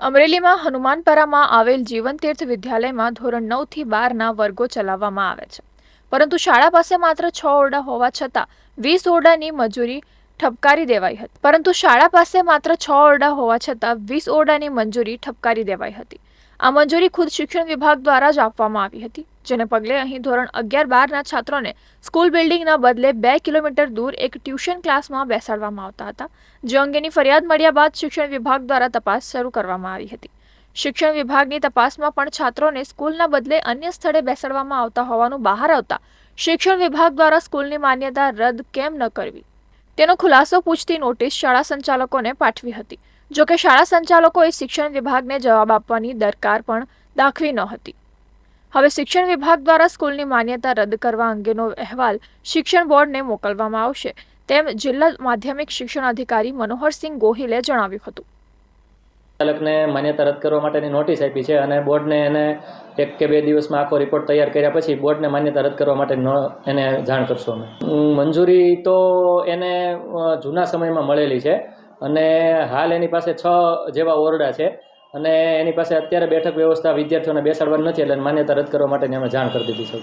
અમરેલીમાં હનુમાનપરામાં આવેલ જીવન તીર્થ વિદ્યાલયમાં ધોરણ નવથી બારના વર્ગો ચલાવવામાં આવે છે. પરંતુ શાળા પાસે માત્ર છ ઓરડા હોવા છતાં વીસ ઓરડાની મંજૂરી ઠપકારી દેવાઈ હતી. પરંતુ શાળા પાસે માત્ર છ ઓરડા હોવા છતાં વીસ ઓરડાની મંજૂરી ઠપકારી દેવાઈ હતી. આ મંજૂરી ખુદ શિક્ષણ વિભાગ દ્વારા જ આપવામાં આવી હતી. જેને પગલે અહીં ધોરણ અગિયાર બારના છાત્રોને સ્કૂલ બિલ્ડિંગના બદલે બે કિલોમીટર દૂર એક ટ્યુશન ક્લાસમાં બેસાડવામાં આવતા હતા, જે અંગેની ફરિયાદ મળ્યા બાદ શિક્ષણ વિભાગ દ્વારા તપાસ શરૂ કરવામાં આવી હતી. શિક્ષણ વિભાગની તપાસમાં પણ છાત્રોને સ્કૂલના બદલે અન્ય સ્થળે બેસાડવામાં આવતા હોવાનું બહાર આવતા શિક્ષણ વિભાગ દ્વારા સ્કૂલની માન્યતા રદ કેમ ન કરવી? તેનો ખુલાસો પૂછતી નોટિસ શાળા સંચાલકોને પાઠવી હતી. જોકે શાળા સંચાલકોએ શિક્ષણ વિભાગને જવાબ આપવાની દરકાર પણ દાખવી ન હતી. હવે શિક્ષણ વિભાગ દ્વારા સ્કૂલની માન્યતા રદ કરવા અંગેનો અહેવાલ શિક્ષણ બોર્ડને મોકલવામાં આવશે, તેમ જિલ્લા માધ્યમિક શિક્ષણ અધિકારી મનોહરસિંહ ગોહિલે જણાવ્યું હતું. ચાલકને માન્યતા રદ કરવા માટેની નોટિસ આપી છે અને બોર્ડને એને એક કે બે દિવસમાં આખો રિપોર્ટ તૈયાર કર્યા પછી બોર્ડને માન્યતા રદ કરવા માટે એને જાણ કરશું અમે. મંજૂરી તો એને જૂના સમયમાં મળેલી છે અને હાલ એની પાસે છ જેવા ઓરડા છે. અને એની પાસે અત્યારે બેઠક વ્યવસ્થા વિદ્યાર્થીઓને બેસાડવાની નથી, એટલે માન્યતા રદ કરવા માટેની અમે જાણ કરી દીધી છે